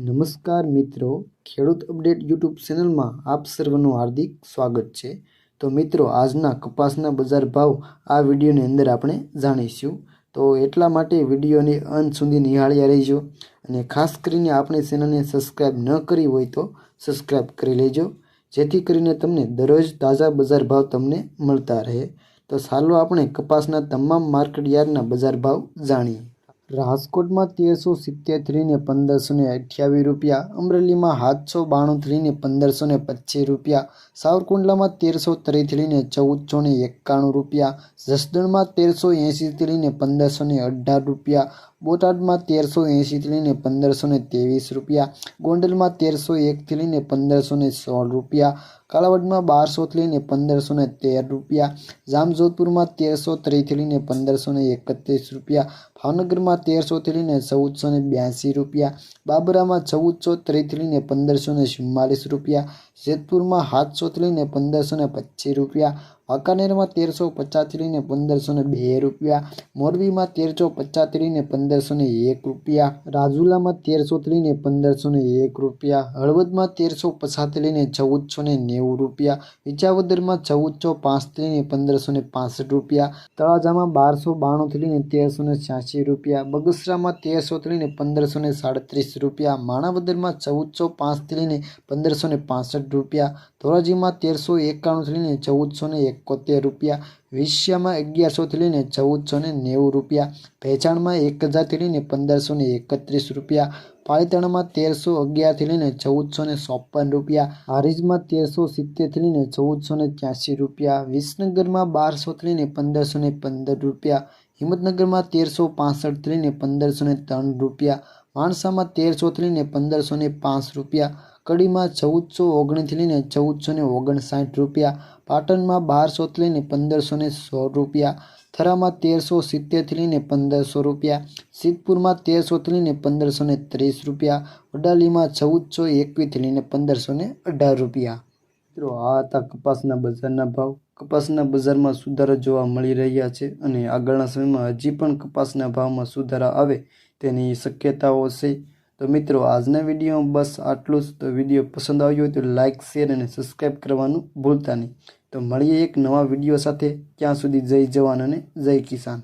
નમસ્કાર મિત્રો, ખેડૂત અપડેટ યુટ્યુબ ચેનલમાં આપ સર્વનું હાર્દિક સ્વાગત છે. તો મિત્રો, આજના કપાસના બજાર ભાવ આ વિડીયોની અંદર આપણે જાણીશું. તો એટલા માટે વિડીયોને અંત સુધી નિહાળ્યા રહેજો અને ખાસ કરીને આપણે ચેનલને સબસ્ક્રાઈબ ન કરી હોય તો સબસ્ક્રાઈબ કરી લેજો, જેથી કરીને તમને દરરોજ તાજા બજાર ભાવ તમને મળતા રહે. તો ચાલો આપણે કપાસના તમામ માર્કેટ યાર્ડના બજાર ભાવ જાણીએ. રાજકોટમાં તેરસો સિત્તેરથી ને પંદરસો ને અઠ્યાવીસ રૂપિયા, અમરેલીમાં સાતસો બાણુંથી ને પંદરસો ને પચીસ રૂપિયા, સાવરકુંડલામાં તેરસો ત્રીસથી ચૌદસો ને એકાણું રૂપિયા, જસદણમાં તેરસો એંશીથી ને પંદરસો ને અઢાર રૂપિયા બોટાદમાં તેરસો એંશીથી લઈને પંદરસો ને ત્રેવીસ રૂપિયા, ગોંડલમાં તેરસો એકથી લઈને પંદરસો ને સોળ રૂપિયા, કાલાવડમાં બારસોથી લઈને પંદરસો ને તેર રૂપિયા, જામજોધપુરમાં તેરસો ત્રીસથી લઈને પંદરસો ને એકત્રીસ રૂપિયા, ભાવનગરમાં તેરસોથી લઈને ચૌદસો ને બ્યાસી રૂપિયા, બાબરામાં ચૌદસો ત્રીસથી લઈને પંદરસો ને ચુમ્માલીસ રૂપિયા જેતપુરમાં સાતસોથી ને પંદરસો ને પચીસ રૂપિયા, વાંકાનેરમાં તેરસો પચાસથી ને પંદરસો ને બે રૂપિયા, મોરબીમાં તેરસો પચાસથી ને પંદરસો ને એક રૂપિયા, રાજુલામાં તેરસોથી ને પંદરસો ને એક રૂપિયા, હળવદમાં તેરસો પચાસથી ચૌદસો ને નેવું રૂપિયા વિજાવદરમાં ચૌદસો પાંચથી ને પંદરસો ને પાસઠ રૂપિયા, તળાજામાં બારસો બાણુંથી ને તેરસો ને છ્યાસી રૂપિયા, બગસરામાં તેરસોથી ને પંદરસો ને સાડત્રીસ રૂપિયા, માણાવદરમાં ચૌદસો પાંચથી ને પંદરસો ને પાસઠ રૂપિયા. ધોરાજીમાં તેરસો એકાણુંથી લઈને ચૌદસો ને એકોતેર રૂપિયા. વિશ્યામાં અગિયારસોથી લઈને ચૌદસો ને નેવું રૂપિયા. ભેચાણમાં એક હજારથી લઈને પંદરસો ને એકત્રીસ રૂપિયા. પાલીતાણામાં તેરસો અગિયારથી લઈને ચૌદસો ને ચોપન રૂપિયા. હારીજમાં તેરસો સિત્તેરથી લઈને ચૌદસો ને ત્યાંસી રૂપિયા. વિસનગરમાં બારસોથી લઈને પંદરસો ને પંદર રૂપિયા. હિંમતનગરમાં તેરસો પાસઠથી લઈને પંદરસો ને ત્રણ રૂપિયા. માણસામાં તેરસોથી લઈને પંદરસો ને પાંચ રૂપિયા, કડીમાં ચૌદસો ઓગણીસથી લઈને ચૌદસો ને ઓગણસાઠ રૂપિયા, પાટણમાં બારસોથી લઈને પંદરસો ને સો રૂપિયા, થરામાં તેરસો સિત્તેરથી લઈને પંદરસો રૂપિયા, સિદ્ધપુરમાં તેરસોથી લઈને પંદરસો ને ત્રીસ રૂપિયા વડાલીમાં ચૌદસો એકવીસથી લઈને પંદરસો ને અઢાર રૂપિયા. મિત્રો, આ હતા કપાસના બજારના ભાવ. કપાસના બજારમાં સુધારો જોવા મળી રહ્યા છે અને આગળના સમયમાં હજી પણ કપાસના ભાવમાં સુધારા આવે તેની શક્યતાઓ છે. તો મિત્રો, આજના વિડીયોમાં બસ આટલું જ. તો વીડિયો પસંદ આવ્યો હોય તો લાઇક શેર અને સબસ્ક્રાઈબ કરવાનું ભૂલતા નહીં. તો મળીએ એક નવા વીડિયો સાથે. ત્યાં સુધી જય જવાન અને જય કિસાન.